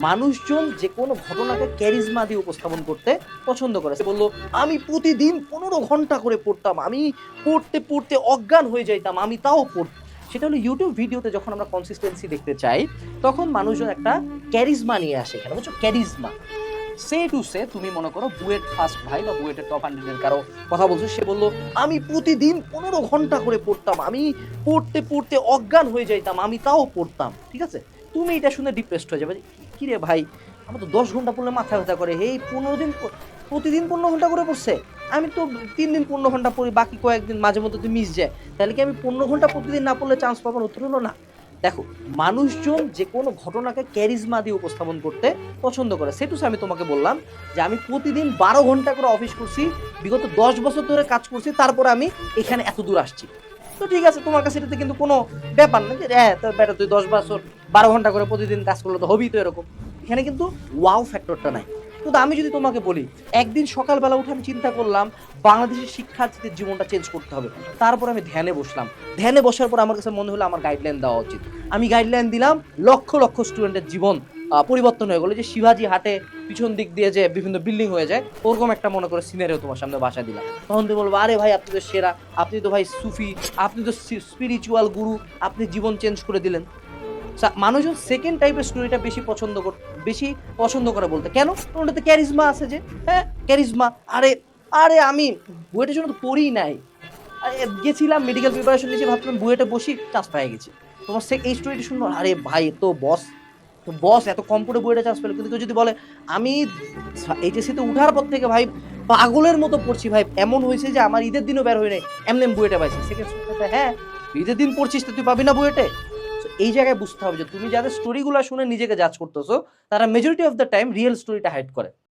মানুষজন যে কোনো ঘটনাকে ক্যারিজমা দিয়ে উপস্থাপন করতে পছন্দ করে। সে বলল, আমি প্রতিদিন পনেরো ঘণ্টা করে পড়তাম। আমি পড়তে পড়তে অজ্ঞান হয়ে যাইতাম। আমি তাও পড়তাম। সেটা হলো ইউটিউব ভিডিওতে যখন আমরা কনসিস্টেন্সি দেখতে চাই, তখন মানুষজন একটা ক্যারিজমা নিয়ে আসে এখানে। বুঝছ? ক্যারিজমা সে টু সে, তুমি মনে করো বুয়েট ফার্স্ট ভাই বা বুয়েটের টপ হান্ড্রেডের কারও কথা বলছো, সে বলল, আমি প্রতিদিন পনেরো ঘণ্টা করে পড়তাম। আমি পড়তে পড়তে অজ্ঞান হয়ে যাইতাম। আমি তাও পড়তাম। ঠিক আছে? তুমি এটা শুনে ডিপ্রেসড হয়ে যাবে যে, কি রে ভাই? আমার তো দশ ঘণ্টা পড়লে মাথা ব্যথা করে। এই পনেরো দিন প্রতিদিন পনেরো ঘণ্টা করে পড়ছে। আমি তো তিন দিন পনেরো ঘণ্টা পড়ি বাকি কয়েকদিন মাঝে মধ্যে তো মিস যায়। তাহলে কি আমি পনেরো ঘণ্টা প্রতিদিন না পড়লে চান্স পাবার উত্তর হলো না? দেখো মানুষজন যে কোনো ঘটনাকে ক্যারিজমা দিয়ে উপস্থাপন করতে পছন্দ করে। সেটু আমি তোমাকে বললাম যে আমি প্রতিদিন বারো ঘণ্টা করে অফিস করছি বিগত দশ বছর ধরে কাজ করছি তারপরে আমি এখানে এত দূর আসছি। তো ঠিক আছে তোমার কাছে এটাতে কিন্তু কোনো ব্যাপার না যে হ্যাঁ তো বেটা তুই দশ বছর বারো ঘণ্টা করে প্রতিদিন কাজ করলে তো হবেই তো এরকম। এখানে কিন্তু ওয়াও ফ্যাক্টরটা নাই। কিন্তু আমি যদি তোমাকে বলি, একদিন সকালবেলা উঠে আমি চিন্তা করলাম, বাংলাদেশের শিক্ষার্থীদের জীবনটা চেঞ্জ করতে হবে। তারপর আমি ধ্যানে বসলাম। ধ্যানে বসার পর আমার কাছে মনে হলো আমার গাইডলাইন দেওয়া উচিত। আমি গাইডলাইন দিলাম, লক্ষ লক্ষ স্টুডেন্টের জীবন পরিবর্তন হয়ে গেলো। যে শিবাজি হাটে পিছন দিক দিয়ে যে বিভিন্ন বিল্ডিং হয়ে যায়, ওরকম একটা মনে করে সিনারিও তোমার সামনে বাসা দিলাম। তখন তুমি বলব, আরে ভাই, আপনি তো সেরা, আপনি তো ভাই সুফি, আপনি তো স্পিরিচুয়াল গুরু আপনি জীবন চেঞ্জ করে দিলেন। মানুষজন সেকেন্ড টাইপের স্টোরিটা বেশি পছন্দ কর বেশি পছন্দ করে বলতে। কেন? ওটাতে ক্যারিজমা আছে যে হ্যাঁ? ক্যারিজমা আরে আরে আমি বুয়েটের জন্য তো পড়ি নাই। গেছিলাম মেডিকেল প্রিপারেশন নিয়েছি ভাবছিলাম বুয়েটে বসি চান্স পেয়ে গেছি। তোমার সে এই স্টোরিটা শুনব? আরে ভাই তো বস তো বস এত কম করে বুয়েটে চান্স পেল। কিন্তু কেউ যদি বলে আমি এইচএসিতে উঠার পর থেকে ভাই পাগলের মতো পড়ছি ভাই। এমন হয়েছে যে আমার ঈদের দিনও বের হয়ে নেই। এমনি বুয়েটে পাইছি। সেকেন্ড হ্যাঁ ঈদের দিন পড়ছিস তো তুই পাবি না So, এই জায়গায় বুঝতে হবে যে তুমি যাদের স্টোরিগুলো শুনে নিজেকে জাজ করতেছো, তারা majority of the time real স্টোরিটা হাইড করে।